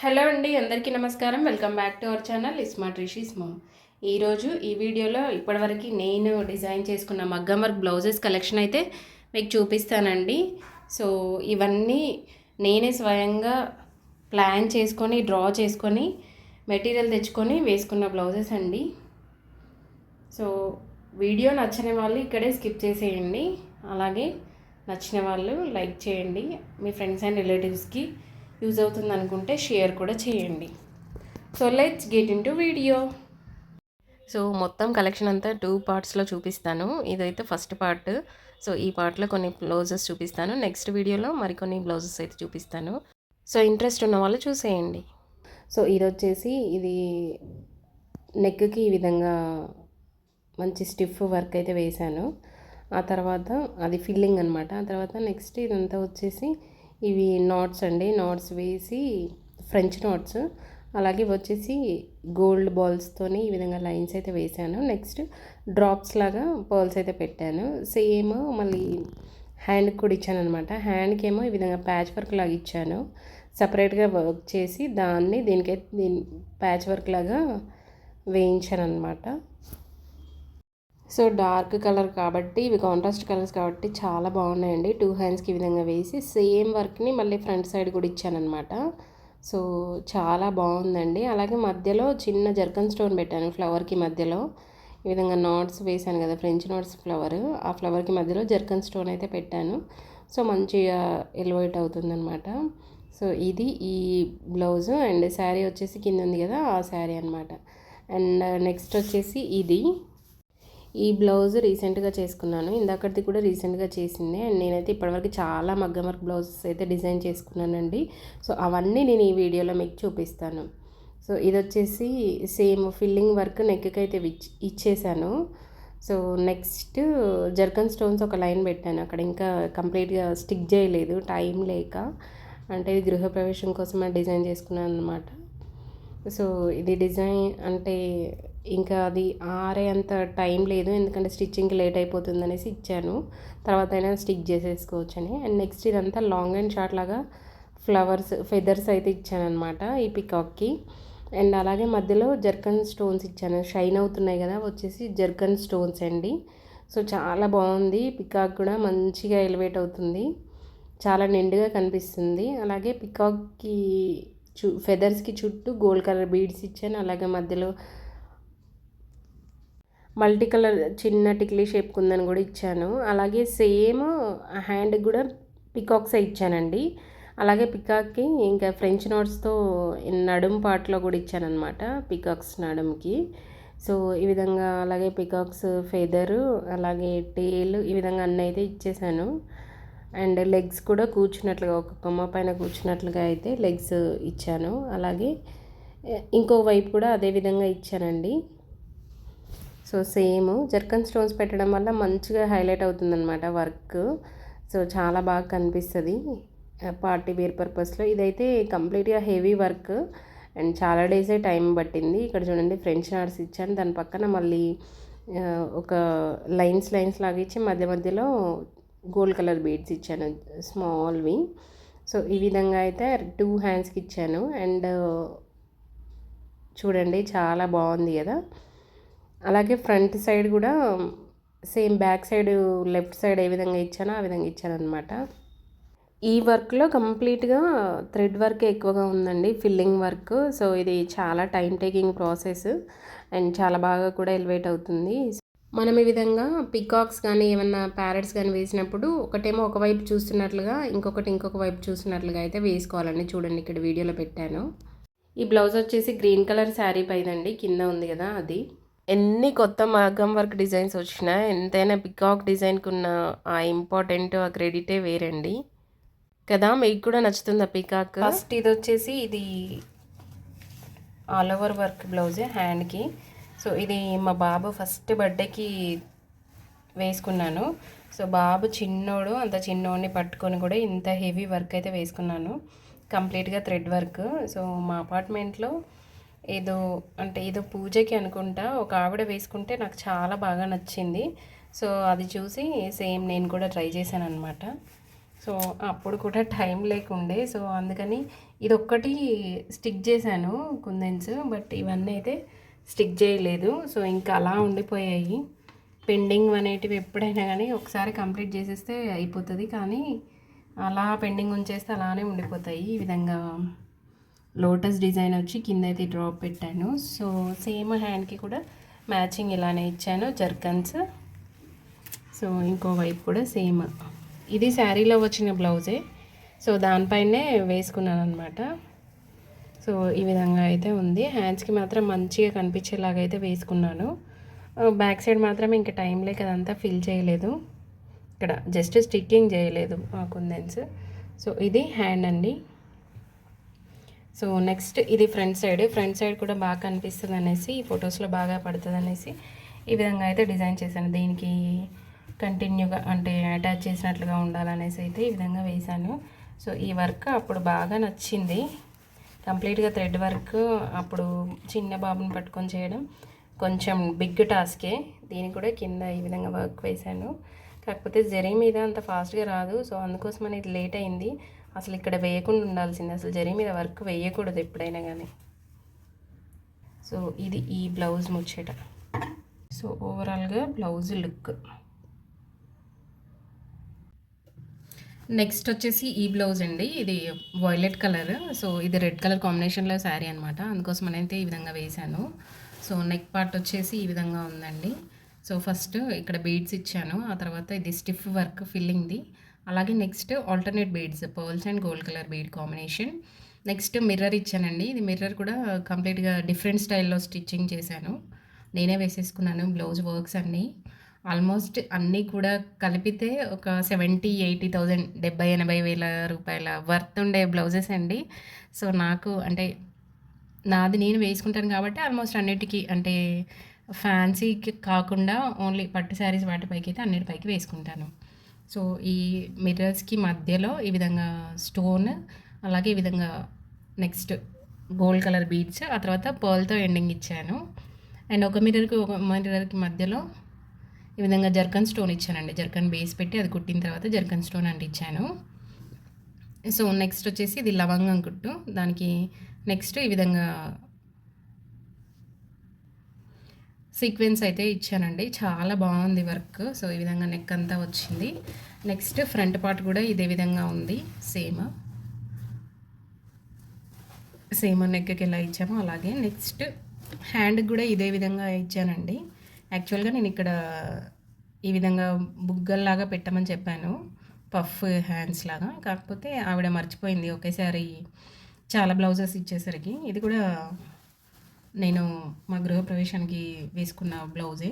Hello అండి అందరికీ నమస్కారం. Welcome back to our channel ismart Rishi's mom ఈరోజు ఈ వీడియోలో ఇప్పటివరకు నేను డిజైన్ చేసుకున్న మగ్గం వర్క్ బ్లౌజెస్ కలెక్షన్ అయితే మీకు చూపిస్తానండి. సో ఇవన్నీ నేనే స్వయంగా ప్లాన్ చేసుకొని డ్రా చేసుకొని మెటీరియల్ తెచ్చుకొని వేసుకున్న బ్లౌజెస్ అండి. సో వీడియో నచ్చని వాళ్ళు ఇక్కడే స్కిప్ చేసేయండి. అలాగే నచ్చిన వాళ్ళు లైక్ చేయండి. మీ ఫ్రెండ్స్ అండ్ రిలేటివ్స్కి యూజ్ అవుతుంది అనుకుంటే షేర్ కూడా చేయండి. So let's get into video so మొత్తం కలెక్షన్ అంతా టూ పార్ట్స్లో చూపిస్తాను. ఇదైతే ఫస్ట్ పార్ట్. సో ఈ పార్ట్లో కొన్ని బ్లౌజెస్ చూపిస్తాను. నెక్స్ట్ వీడియోలో మరికొన్ని బ్లౌజెస్ అయితే చూపిస్తాను. సో ఇంట్రెస్ట్ ఉన్న వాళ్ళు చూసేయండి. సో ఇది వచ్చేసి ఇది నెక్కి ఈ విధంగా మంచి స్టిఫ్ వర్క్ అయితే వేశాను. ఆ తర్వాత అది ఫిల్లింగ్ అనమాట ఆ తర్వాత నెక్స్ట్ ఇదంతా వచ్చేసి ఇవి నాట్స్ అండి. నాట్స్ వేసి ఫ్రెంచ్ నాట్స్. అలాగే వచ్చేసి గోల్డ్ బాల్స్తోని ఈ విధంగా లైన్స్ అయితే వేసాను నెక్స్ట్ డ్రాప్స్ లాగా పర్ల్స్ అయితే పెట్టాను. సేమ్ మళ్ళీ హ్యాండ్కి కూడా ఇచ్చాను అనమాట హ్యాండ్కి ఏమో ఈ విధంగా ప్యాచ్ వర్క్ లాగా ఇచ్చాను. సపరేట్గా వర్క్ చేసి దాన్ని దీనికైతే దీని ప్యాచ్ వర్క్ లాగా వేయించాను అనమాట సో డార్క్ కలర్ కాబట్టి ఇవి కాంట్రాస్ట్ కలర్స్ కాబట్టి చాలా బాగున్నాయండి. టూ హ్యాండ్స్కి ఈ విధంగా వేసి సేమ్ వర్క్ని మళ్ళీ ఫ్రంట్ సైడ్ కూడా ఇచ్చానమాట సో చాలా బాగుందండి. అలాగే మధ్యలో చిన్న జర్కన్ స్టోన్ పెట్టాను ఫ్లవర్కి మధ్యలో. ఈ విధంగా నాట్స్ వేసాను కదా ఫ్రెంచ్ నాట్స్ ఫ్లవర్ ఆ ఫ్లవర్కి మధ్యలో జర్కన్ స్టోన్ అయితే పెట్టాను. సో మంచిగా ఎలివేట్ అవుతుందన్నమాట. సో ఇది ఈ బ్లౌజ్ అండ్ శారీ వచ్చేసి కింద ఉంది కదా ఆ శారీ అనమాట అండ్ నెక్స్ట్ వచ్చేసి ఇది. ఈ బ్లౌజ్ రీసెంట్గా చేసుకున్నాను. ఇందాకటిది కూడా రీసెంట్గా చేసింది. అండ్ నేనైతే ఇప్పటివరకు చాలా మగ్గం వర్క్ బ్లౌజెస్ అయితే డిజైన్ చేసుకున్నానండి. సో అవన్నీ నేను ఈ వీడియోలో మీకు చూపిస్తాను. సో ఇది వచ్చేసి సేమ్ ఫిల్లింగ్ వర్క్ నెక్కి అయితే ఇచ్చేసాను. సో నెక్స్ట్ జర్కన్ స్టోన్స్ ఒక లైన్ పెట్టాను. అక్కడ ఇంకా కంప్లీట్గా స్టిక్ చేయలేదు. టైం లేక. అంటే ఇది గృహప్రవేశం కోసం డిజైన్ చేసుకున్నాను అనమాట సో ఇది డిజైన్ అంటే ఇంకా అది ఆరే అంత టైం లేదు ఎందుకంటే స్టిచ్చింగ్కి లేట్ అయిపోతుంది అనేసి ఇచ్చాను. తర్వాత అయినా స్టిక్ చేసేసుకోవచ్చు అని అండ్ నెక్స్ట్ ఇదంతా లాంగ్ అండ్ షార్ట్ లాగా ఫ్లవర్స్ ఫెదర్స్ అయితే ఇచ్చాను అనమాట ఈ పికాక్కి. అండ్ అలాగే మధ్యలో జర్కన్ స్టోన్స్ ఇచ్చాను. షైన్ అవుతున్నాయి కదా వచ్చేసి జర్కన్ స్టోన్స్ అండి. సో చాలా బాగుంది. పికాక్ కూడా మంచిగా ఎలివేట్ అవుతుంది. చాలా నిండుగా కనిపిస్తుంది. అలాగే పికాక్కి చు ఫెదర్స్కి చుట్టూ గోల్డ్ కలర్ బీడ్స్ ఇచ్చాను. అలాగే మధ్యలో మల్టీ కలర్ చిన్న టిక్లీ షేప్ కుందని కూడా ఇచ్చాను. అలాగే సేమ్ హ్యాండ్కి కూడా పికాక్సే ఇచ్చానండి. అలాగే పికాక్కి ఇంకా ఫ్రెంచ్ నోట్స్తో నడుం పార్ట్లో కూడా ఇచ్చానమాట పికాక్స్ నడుంకి. సో ఈ విధంగా అలాగే పికాక్స్ ఫెదరు అలాగే టేల్ ఈ విధంగా అన్నీ అయితే ఇచ్చేసాను. అండ్ లెగ్స్ కూడా కూర్చున్నట్లుగా ఒక కొమ్మ పైన కూర్చున్నట్లుగా అయితే లెగ్స్ ఇచ్చాను. అలాగే ఇంకో వైపు కూడా అదే విధంగా ఇచ్చానండి. సో సేమ్ జర్కన్ స్టోన్స్ పెట్టడం వల్ల మంచిగా హైలైట్ అవుతుందన్నమాట వర్క్. సో చాలా బాగా కనిపిస్తుంది. పార్టీ వేర్ పర్పస్లో. ఇదైతే కంప్లీట్గా హెవీ వర్క్. అండ్ చాలా డేసే టైం పట్టింది. ఇక్కడ చూడండి ఫ్రెంచ్ నాట్స్ ఇచ్చాను దాని పక్కన మళ్ళీ ఒక లైన్స్ లైన్స్ లాగా ఇచ్చి మధ్య మధ్యలో గోల్డ్ కలర్ బీడ్స్ ఇచ్చాను స్మాల్వి. సో ఈ విధంగా అయితే టూ హ్యాండ్స్కి ఇచ్చాను. అండ్ చూడండి చాలా బాగుంది కదా. అలాగే ఫ్రంట్ సైడ్ కూడా same back side left side ఏ విధంగా ఇచ్చానో ఆ విధంగా ఇచ్చాను అనమాట ఈ వర్క్లో కంప్లీట్గా థ్రెడ్ వర్క్ ఎక్కువగా ఉందండి ఫిల్లింగ్ వర్క్. సో ఇది చాలా టైం టేకింగ్ ప్రాసెస్ అండ్ చాలా బాగా కూడా ఎలివేట్ అవుతుంది. మనం ఈ విధంగా పికాక్స్ కానీ ఏమన్నా ప్యారెట్స్ కానీ వేసినప్పుడు ఒకటేమో ఒకవైపు చూస్తున్నట్లుగా ఇంకొకటి ఇంకొక వైపు చూస్తున్నట్లుగా అయితే వేసుకోవాలండి. చూడండి ఇక్కడ వీడియోలో పెట్టాను. ఈ బ్లౌజ్ వచ్చేసి గ్రీన్ కలర్ శారీ పైదండి కింద ఉంది కదా అది. ఎన్ని కొత్త మగ్గం వర్క్ డిజైన్స్ వచ్చినా ఎంతైనా పికాక్ డిజైన్కి ఉన్న ఆ ఇంపార్టెంట్ ఆ క్రెడిటే వేరండి. కదా మీకు కూడా నచ్చుతుంది ఆ పికాక్ ఫస్ట్ ఇది వచ్చేసి ఇది ఆల్ ఓవర్ వర్క్ బ్లౌజే హ్యాండ్కి సో ఇది మా బాబు ఫస్ట్ బర్త్డేకి వేసుకున్నాను. సో బాబు చిన్నోడు అంత చిన్నోడిని పట్టుకొని కూడా ఇంత హెవీ వర్క్ అయితే వేసుకున్నాను. కంప్లీట్గా థ్రెడ్ వర్క్ సో మా అపార్ట్మెంట్లో ఏదో అంటే ఏదో పూజకి అనుకుంటా ఒక ఆవిడ వేసుకుంటే నాకు చాలా బాగా నచ్చింది. సో అది చూసి సేమ్ నేను కూడా ట్రై చేశాను అనమాట సో అప్పుడు కూడా టైం లేకుండే. సో అందుకని ఇది ఒక్కటి స్టిక్ చేశాను కుందన్స్ బట్ ఇవన్నీ అయితే స్టిక్ చేయలేదు. సో ఇంకా అలా ఉండిపోయాయి. పెండింగ్ అనేటివి ఎప్పుడైనా కానీ ఒకసారి కంప్లీట్ చేసేస్తే అయిపోతుంది. కానీ అలా పెండింగ్ ఉంచేస్తే అలానే ఉండిపోతాయి ఈ విధంగా. లోటస్ డిజైన్ వచ్చి కింద అయితే డ్రాప్ పెట్టాను. సో సేమ్ హ్యాండ్కి కూడా మ్యాచింగ్ ఇలానే ఇచ్చాను జర్కన్స్. సో ఇంకో వైపు కూడా సేమ్. ఇది శారీలో వచ్చిన బ్లౌజే. సో దానిపైనే వేసుకున్నాను అనమాట సో ఈ విధంగా అయితే ఉంది. హ్యాండ్స్కి మాత్రం మంచిగా కనిపించేలాగా అయితే వేసుకున్నాను. బ్యాక్ సైడ్ మాత్రం ఇంకా టైం లేక అదంతా ఫిల్ చేయలేదు. ఇక్కడ జస్ట్ స్టిక్కింగ్ చేయలేదు ఆ కుందెన్స్. సో ఇది హ్యాండ్ అండి. సో నెక్స్ట్ ఇది ఫ్రంట్ సైడ్. ఫ్రంట్ సైడ్ కూడా బాగా కనిపిస్తుంది అనేసి ఈ ఫొటోస్లో బాగా పడుతుంది అనేసి ఈ విధంగా అయితే డిజైన్ చేశాను. దీనికి కంటిన్యూగా అంటే అటాచ్ చేసినట్లుగా ఉండాలనేసి అయితే ఈ విధంగా వేశాను. సో ఈ వర్క్ అప్పుడు బాగా నచ్చింది. కంప్లీట్గా థ్రెడ్ వర్క్ అప్పుడు చిన్న బాబుని పట్టుకొని చేయడం కొంచెం బిగ్ టాస్కే. దీని కూడా కింద ఈ విధంగా వర్క్ వేశాను. కాకపోతే జరీ మీద అంత ఫాస్ట్గా రాదు. సో అందుకోసం అనేది లేట్ అయింది. అసలు ఇక్కడ వేయకుండా ఉండాల్సింది అసలు జరి మీద వర్క్ వేయకూడదు ఎప్పుడైనా కానీ సో ఇది ఈ బ్లౌజ్ ముచ్చట. సో ఓవరాల్గా బ్లౌజ్ లుక్. నెక్స్ట్ వచ్చేసి ఈ బ్లౌజ్ అండి. ఇది వైలెట్ కలర్ సో ఇది రెడ్ కలర్ కాంబినేషన్లో శారీ అనమాట అందుకోసం అయితే ఈ విధంగా వేశాను. సో నెక్ పార్ట్ వచ్చేసి ఈ విధంగా ఉందండి. సో ఫస్ట్ ఇక్కడ బీడ్స్ ఇచ్చాను. ఆ తర్వాత ఇది స్టిఫ్ వర్క్ ఫిల్లింగ్ది అలాగే next alternate beads pearls and gold colour bead combination. Next mirror ఇచ్చానండి. ఇది మిర్రర్ కూడా కంప్లీట్గా డిఫరెంట్ స్టైల్లో స్టిచ్చింగ్ చేశాను. నేనే వేసేసుకున్నాను బ్లౌజ్ వర్క్స్ అన్నీ. ఆల్మోస్ట్ అన్నీ కూడా కలిపితే ఒక సెవెంటీ ఎయిటీ థౌజండ్ డెబ్బై ఎనభై వేల రూపాయల వర్త్ ఉండే బ్లౌజెస్ అండి. సో నాకు అంటే నాది నేను వేసుకుంటాను కాబట్టి ఆల్మోస్ట్ అన్నిటికీ అంటే ఫ్యాన్సీకి కాకుండా ఓన్లీ పట్టు శారీస్ వాటిపైకి అయితే అన్నిటిపైకి వేసుకుంటాను. సో ఈ మిర్రర్స్కి మధ్యలో ఈ విధంగా స్టోన్ అలాగే ఈ విధంగా నెక్స్ట్ గోల్డ్ కలర్ బీడ్స్ ఆ తర్వాత పర్ల్తో ఎండింగ్ ఇచ్చాను. అండ్ ఒక మిర్రర్కి ఒక మిర్రర్కి మధ్యలో ఈ విధంగా జర్కన్ స్టోన్ ఇచ్చానండి. జర్కన్ బేస్ పెట్టి అది కుట్టిన తర్వాత జర్కన్ స్టోన్ అంటించాను సో నెక్స్ట్ వచ్చేసి ఇది లవంగం కుట్టు. దానికి నెక్స్ట్ ఈ విధంగా సీక్వెన్స్ అయితే ఇచ్చానండి. చాలా బాగుంది వర్క్. సో ఈ విధంగా నెక్ అంతా వచ్చింది. నెక్స్ట్ ఫ్రంట్ పార్ట్ కూడా ఇదే విధంగా ఉంది. సేమ్ సేమ్ నెక్కి ఎలా ఇచ్చామో అలాగే నెక్స్ట్ హ్యాండ్ కూడా ఇదే విధంగా ఇచ్చానండి. యాక్చువల్గా నేను ఇక్కడ ఈ విధంగా బుగ్గల్లాగా పెట్టమని చెప్పాను. పఫ్ హ్యాండ్స్ లాగా. కాకపోతే ఆవిడ మర్చిపోయింది ఒకేసారి. చాలా బ్లౌజెస్ ఇచ్చేసరికి. ఇది కూడా నేను మా గృహప్రవేశానికి వేసుకున్న బ్లౌజే.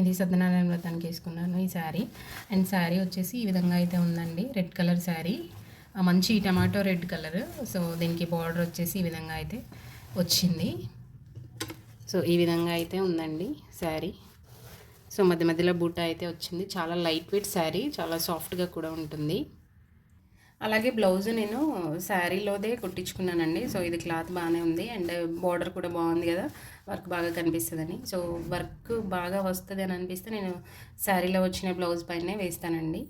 ఇది సత్యనారాయణ వ్రతానికి వేసుకున్నాను ఈ శారీ. అండ్ శారీ వచ్చేసి ఈ విధంగా అయితే ఉందండి. Red colour sari. మంచి టమాటో రెడ్ కలర్. సో దీనికి బార్డర్ వచ్చేసి ఈ విధంగా అయితే వచ్చింది. సో ఈ విధంగా అయితే ఉందండి శారీ. సో మధ్య మధ్యలో బూట అయితే వచ్చింది. చాలా లైట్ వెయిట్ శారీ. చాలా సాఫ్ట్గా కూడా ఉంటుంది. అలాగే బ్లౌజ్ నేను శారీలోదే కుట్టించుకున్నానండి. సో ఇది క్లాత్ బాగానే ఉంది. అండ్ బార్డర్ కూడా బాగుంది కదా వర్క్ బాగా కనిపిస్తుందని. సో వర్క్ బాగా వస్తుంది అని అనిపిస్తే నేను శారీలో వచ్చిన బ్లౌజ్ పైనే వేస్తానండి.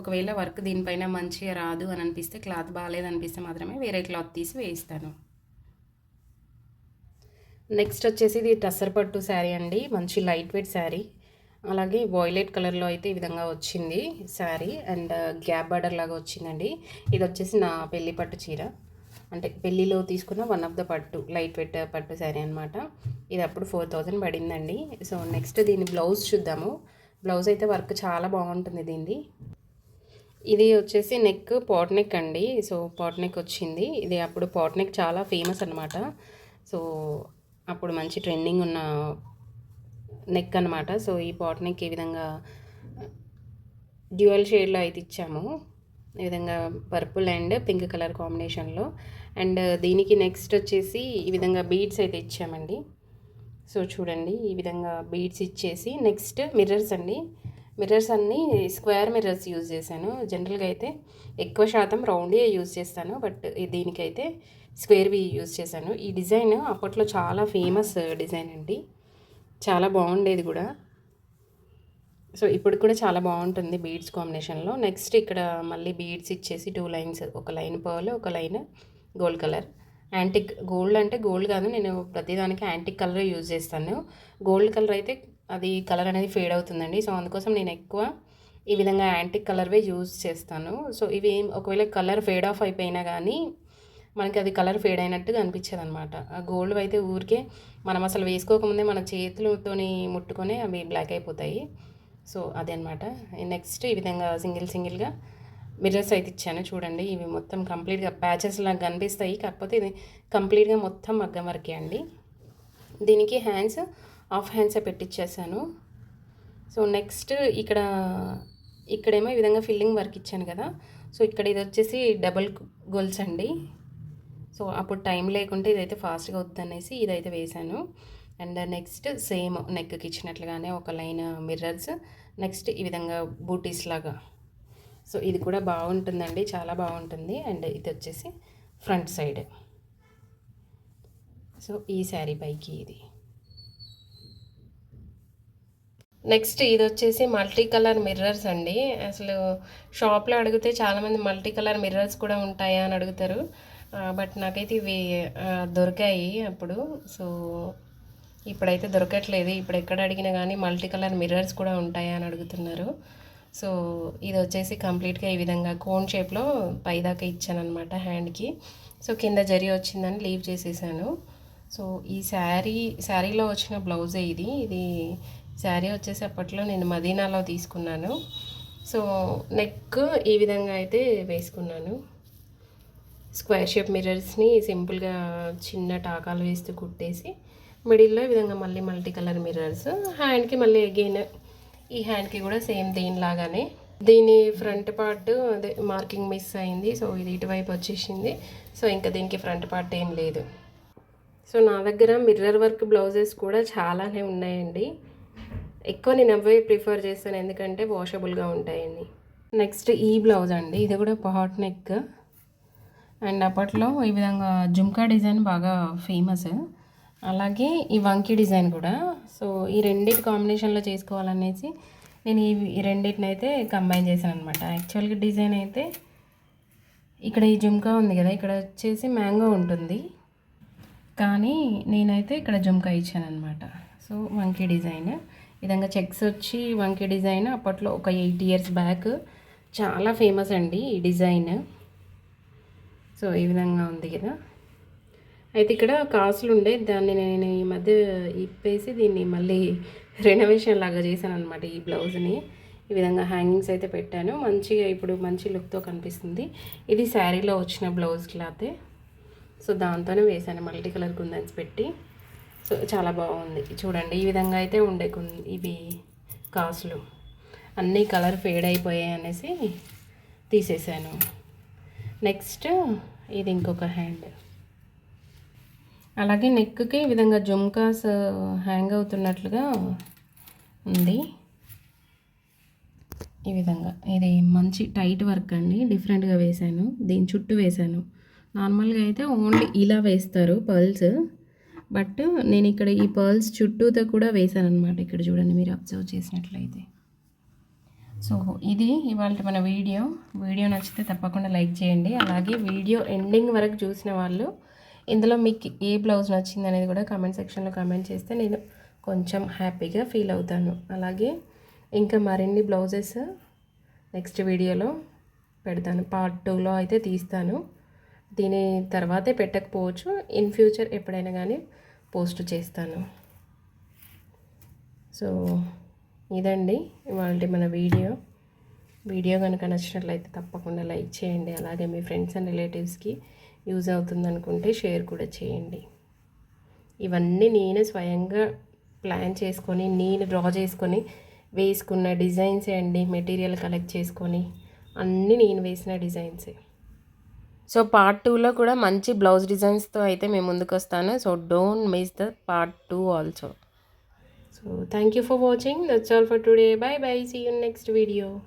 ఒకవేళ వర్క్ దీనిపైన మంచిగా రాదు అని అనిపిస్తే క్లాత్ బాగాలేదనిపిస్తే మాత్రమే వేరే క్లాత్ తీసి వేయిస్తాను నెక్స్ట్ వచ్చేసి ఇది టసర్ పట్టు శారీ అండి. మంచి లైట్ వెయిట్ శారీ. అలాగే వాయిలెట్ కలర్లో అయితే ఈ విధంగా వచ్చింది sari and uh, gap border లాగా వచ్చిందండి. ఇది వచ్చేసి నా పెళ్ళి పట్టు చీర. అంటే పెళ్ళిలో తీసుకున్న వన్ ఆఫ్ ద పట్టు లైట్ వెయిట్ uh, పట్టు శారీ అనమాట ఇది అప్పుడు ఫోర్ థౌజండ్ పడిందండి. సో నెక్స్ట్ దీని బ్లౌజ్ చూద్దాము. బ్లౌజ్ అయితే వర్క్ చాలా బాగుంటుంది దీన్ని ఇది వచ్చేసి నెక్ పాట్ నెక్ అండి. సో పాట్ నెక్ వచ్చింది. ఇది అప్పుడు పాట్ నెక్ చాలా ఫేమస్ అనమాట సో అప్పుడు మంచి ట్రెండింగ్ ఉన్న నెక్ అనమాట సో ఈ బాట్ నెక్ ఈ విధంగా డ్యూయల్ షేడ్లో అయితే ఇచ్చాము. ఈ విధంగా పర్పుల్ అండ్ పింక్ కలర్ కాంబినేషన్లో అండ్ దీనికి నెక్స్ట్ వచ్చేసి ఈ విధంగా బీడ్స్ అయితే ఇచ్చామండి. సో చూడండి ఈ విధంగా బీడ్స్ ఇచ్చేసి నెక్స్ట్ మిర్రర్స్ అండి. మిర్రర్స్ అన్నీ స్క్వేర్ మిర్రర్స్ యూజ్ చేశాను. జనరల్గా అయితే ఎక్కువ శాతం రౌండే యూజ్ చేస్తాను. బట్ దీనికైతే స్క్వేర్వి యూజ్ చేశాను. ఈ డిజైన్ అప్పట్లో చాలా ఫేమస్ డిజైన్ అండి. చాలా బాగుండేది కూడా. సో ఇప్పుడు కూడా చాలా బాగుంటుంది బీడ్స్ కాంబినేషన్లో. నెక్స్ట్ ఇక్కడ మళ్ళీ బీడ్స్ ఇచ్చేసి టూ లైన్స్ ఒక లైన్ పర్ల్ ఒక line gold colour. Antique gold అంటే గోల్డ్ కాదు నేను ప్రతిదానికి యాంటిక్ కలర్ యూజ్ చేస్తాను. గోల్డ్ కలర్ అయితే అది కలర్ అనేది ఫేడ్ అవుతుందండి. సో అందుకోసం నేను ఎక్కువ ఈ విధంగా యాంటిక్ కలర్వే యూజ్ చేస్తాను. సో ఇవి ఒకవేళ కలర్ ఫేడ్ ఆఫ్ అయిపోయినా కానీ మనకి అది కలర్ ఫేడ్ అయినట్టుగా అనిపించేది అనమాట ఆ గోల్డ్ అయితే ఊరికే మనం అసలు వేసుకోకముందే మన చేతులతోని ముట్టుకొని అవి బ్లాక్ అయిపోతాయి. సో అదే అనమాట నెక్స్ట్ ఈ విధంగా సింగిల్ సింగిల్గా మిర్రర్స్ అయితే ఇచ్చాను. చూడండి ఇవి మొత్తం కంప్లీట్గా ప్యాచెస్ లాగా కనిపిస్తాయి. కాకపోతే ఇది కంప్లీట్గా మొత్తం మగ్గం వరకే అండి. దీనికి హ్యాండ్స్ హాఫ్ హ్యాండ్సే పెట్టించేసాను సో నెక్స్ట్ ఇక్కడ ఇక్కడేమో ఈ విధంగా ఫిల్లింగ్ వర్క్ ఇచ్చాను కదా. సో ఇక్కడ ఇది వచ్చేసి డబల్ గోల్స్ అండి. సో అప్పుడు టైం లేకుంటే ఇదైతే ఫాస్ట్గా వద్దనేసి ఇదైతే వేశాను అండ్ నెక్స్ట్ సేమ్ నెక్కి ఇచ్చినట్లుగానే ఒక లైన్ మిర్రర్స్ నెక్స్ట్ ఈ విధంగా బూటీస్ లాగా. సో ఇది కూడా బాగుంటుందండి చాలా బాగుంటుంది. అండ్ ఇది వచ్చేసి ఫ్రంట్ సైడ్. సో ఈ శారీ పైకి ఇది. నెక్స్ట్ ఇది వచ్చేసి మల్టీ కలర్ మిర్రర్స్ అండి. అసలు షాప్లో అడిగితే చాలామంది మల్టీ కలర్ మిర్రర్స్ కూడా ఉంటాయా అని అడుగుతారు. బట్ నాకైతే ఇవి దొరికాయి అప్పుడు. సో ఇప్పుడైతే దొరకట్లేదు. ఇప్పుడు ఎక్కడ అడిగినా కానీ మల్టీ కలర్ మిర్రర్స్ కూడా ఉంటాయా అని అడుగుతున్నారు. సో ఇది వచ్చేసి కంప్లీట్గా ఈ విధంగా కోన్ షేప్లో పైదాకా ఇచ్చాను హ్యాండ్కి. సో కింద జరి వచ్చిందని లీవ్ చేసేసాను. సో ఈ శారీ శారీలో వచ్చిన బ్లౌజే ఇది. ఇది శారీ వచ్చేసి అప్పట్లో నేను మదీనాలో తీసుకున్నాను. సో నెక్ ఈ విధంగా అయితే వేసుకున్నాను. స్క్వేర్ షేప్ మిర్రర్స్ని సింపుల్గా చిన్న టాకాలు వేస్తూ కుట్టేసి మిడిల్లో ఈ విధంగా మళ్ళీ మల్టీ కలర్ మిర్రర్స్. హ్యాండ్కి మళ్ళీ అగైన్ ఈ హ్యాండ్కి కూడా సేమ్ దీనిలాగానే. దీని ఫ్రంట్ పార్ట్ అదే మార్కింగ్ మిస్ అయింది సో ఇది ఇటువైపు వచ్చేసింది. సో ఇంకా దీనికి ఫ్రంట్ పార్ట్ ఏం లేదు. సో నా దగ్గర మిర్రర్ వర్క్ బ్లౌజెస్ కూడా చాలానే ఉన్నాయండి. ఎక్కువ నేను అవే ప్రిఫర్ చేస్తాను ఎందుకంటే వాషబుల్గా ఉంటాయండి. నెక్స్ట్ ఈ బ్లౌజ్ అండి ఇది కూడా పాట్ నెక్. అండ్ అప్పట్లో ఈ విధంగా జుమ్కా డిజైన్ బాగా ఫేమస్. అలాగే ఈ వంకీ డిజైన్ కూడా. సో ఈ రెండింటి కాంబినేషన్లో చేసుకోవాలనేసి నేను ఈ రెండింటిని అయితే కంబైన్ చేశాను అనమాట యాక్చువల్గా డిజైన్ అయితే ఇక్కడ ఈ జుమ్కా ఉంది కదా ఇక్కడ వచ్చేసి మ్యాంగో ఉంటుంది. కానీ నేనైతే ఇక్కడ జుమ్కా ఇచ్చాను అనమాట సో వంకీ డిజైన్. విధంగా చెక్స్ వచ్చి వంకీ డిజైన్. అప్పట్లో ఒక ఎయిట్ ఇయర్స్ బ్యాక్. చాలా ఫేమస్ అండి ఈ డిజైన్. సో ఈ విధంగా ఉంది కదా. అయితే ఇక్కడ కాసులు ఉండే దాన్ని నేను ఈ మధ్య ఇప్పేసి దీన్ని మళ్ళీ రెనోవేషన్ లాగా చేశాను అనమాట ఈ బ్లౌజ్ని ఈ విధంగా హ్యాంగింగ్స్ అయితే పెట్టాను. మంచిగా ఇప్పుడు మంచి లుక్తో కనిపిస్తుంది. ఇది శారీలో వచ్చిన బ్లౌజ్ క్లాతే. సో దాంతోనే వేసాను మల్టీ కలర్ కుందన్స్ పెట్టి. సో చాలా బాగుంది. చూడండి ఈ విధంగా అయితే ఉండే ఇవి కాసులు. అన్నీ కలర్ ఫేడ్ అయిపోయాయి అనేసి తీసేసాను నెక్స్ట్ ఇది ఇంకొక హ్యాండ్ అలాగే నెక్కి ఈ విధంగా జుమ్కాస్ హ్యాంగ్ అవుతున్నట్లుగా ఉంది. ఈ విధంగా. ఇది మంచి టైట్ వర్క్ అండి. డిఫరెంట్గా వేశాను. దీని చుట్టూ వేశాను. నార్మల్గా అయితే ఓన్లీ ఇలా వేస్తారు పర్ల్స్ బట్ నేను ఇక్కడ ఈ పర్ల్స్ చుట్టూతో కూడా వేశాను అనమాట ఇక్కడ చూడండి మీరు అబ్జర్వ్ చేసినట్లయితే. సో ఇది ఇవాళ మన వీడియో. వీడియో నచ్చితే తప్పకుండా లైక్ చేయండి. అలాగే వీడియో ఎండింగ్ వరకు చూసిన వాళ్ళు ఇందులో మీకు ఏ బ్లౌజ్ నచ్చింది అనేది కూడా కామెంట్ సెక్షన్లో కామెంట్ చేస్తే నేను కొంచెం హ్యాపీగా ఫీల్ అవుతాను. అలాగే ఇంకా మరిన్ని బ్లౌజెస్ నెక్స్ట్ వీడియోలో పెడతాను. పార్ట్ టూలో అయితే తీస్తాను. దీని తర్వాతే పెట్టకపోవచ్చు. ఇన్ ఫ్యూచర్ ఎప్పుడైనా కానీ పోస్ట్ చేస్తాను. సో ఇదండి ఇవాళ మన వీడియో. వీడియో కనుక నచ్చినట్లయితే తప్పకుండా లైక్ చేయండి. అలాగే మీ ఫ్రెండ్స్ అండ్ రిలేటివ్స్కి యూజ్ అవుతుంది అనుకుంటే షేర్ కూడా చేయండి. ఇవన్నీ నేను స్వయంగా ప్లాన్ చేసుకొని నేను డ్రా చేసుకొని వేసుకున్న డిజైన్సే అండి? మెటీరియల్ కలెక్ట్ చేసుకొని అన్నీ నేను వేసిన డిజైన్సే సో పార్ట్ టూలో కూడా మంచి బ్లౌజ్ డిజైన్స్తో అయితే మేము ముందుకు వస్తాను so don't miss the part two also. so thank you for watching. That's all for today. Bye bye see you in next video.